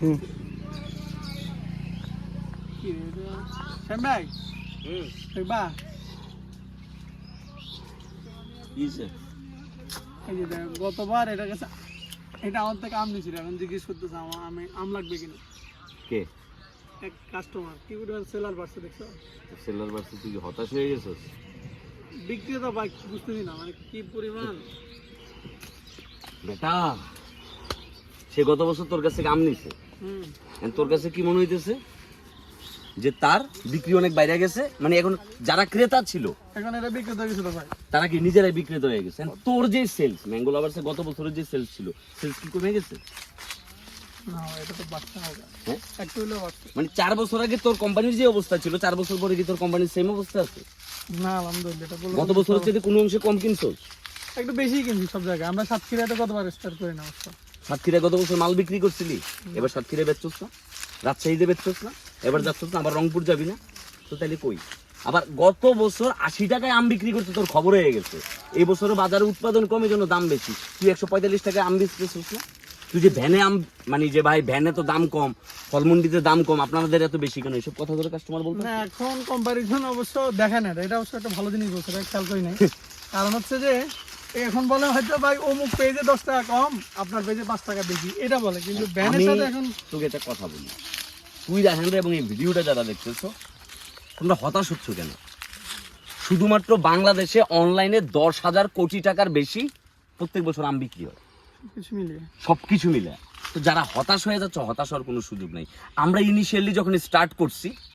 হুম। কি রে এটা? শ্যাম ভাই দেখবা কিছে গতবার এটা কাছে এটা আমার থেকে আম নিয়েছিল এখন জিজ্ঞেস করতেছে আমার আমি আম লাগবে কিনা। কে? এক কাস্টমার কি পরিমাণ সেলার বাড়ছে দেখছ? সেলার বাসে তুই কি হতাশ হয়ে গেছিস? বিক্রেতা ভাই বুঝতেছি না মানে কি পরিমাণ? বেটা সে গত বছর তোর কাছে থেকে আম নিছে। তোর কাছে কি মনে হইতেছে? যে তার বিক্রি অনেক বাইরে গেছে মানে এখন যারা ক্রেতা ছিল এখন এটা বিক্রেতা গেছিল ভাই। তারা কি নিজেরাই বিক্রেতা হয়ে গেছে? তোর যে সেলস ম্যাঙ্গো লাভার্সে গত বছরের যে সেলস ছিল সেলস কি কমে গেছে? হ্যাঁ? মানে চার বছর আগে তোর কোম্পানির যে অবস্থা ছিল চার বছর পরে কি তোর কোম্পানির সেম অবস্থা আছে? না আলহামদুলিল্লাহ গত বছর হচ্ছে কোনো অংশে কম কিনছো? একটু বেশি কিনছি সব জায়গায়। আমরা সাতক্ষীরাতে কতবার স্টার্ট করি না অবশ্য। সাতক্ষীরা গত বছর মাল বিক্রি করছিলি? এবার সাতক্ষীরা বেচছস না? রাজশাহীতে বেচছস না? এবার যাচ্ছস না? আবার রংপুর যাবি না? তো তাহলে কই? আবার গত বছর আশি টাকায় আম বিক্রি করতে তোর খবর হয়ে গেছে। এই বছর বাজারে উৎপাদন কমে জন্য দাম বেশি। তুই একশো পঁয়তাল্লিশ টাকায় আম বেচতেছিস না? তুই যে ভ্যানে আম মানে যে ভাই ভ্যানে তো দাম কম ফলমন্ডিতে দাম কম আপনাদের এত বেশি কেন? এইসব কথা ধরে কাস্টমার বলতে না এখন কম্পারিজন অবশ্য দেখে না এটা অবশ্য একটা ভালো জিনিস বলছে খেয়াল করি নাই। কারণ হচ্ছে যে এখন বলে হয়তো ভাই অমুক পেজে দশ টাকা কম আপনার পেজে পাঁচ টাকা বেশি। এটা বলে কিন্তু ব্যানের সাথে এখন তোকে একটা কথা বলি। তুই দেখেন এবং এই ভিডিওটা যারা দেখতেছ তোমরা হতাশ হচ্ছ কেন? শুধুমাত্র বাংলাদেশে অনলাইনে দশ হাজার কোটি টাকার বেশি প্রত্যেক বছর আম বিক্রি হয়। সব কিছু মিলে তো যারা হতাশ হয়ে যাচ্ছে হতাশ হওয়ার কোনো সুযোগ নেই। আমরা ইনিশিয়ালি যখন স্টার্ট করছি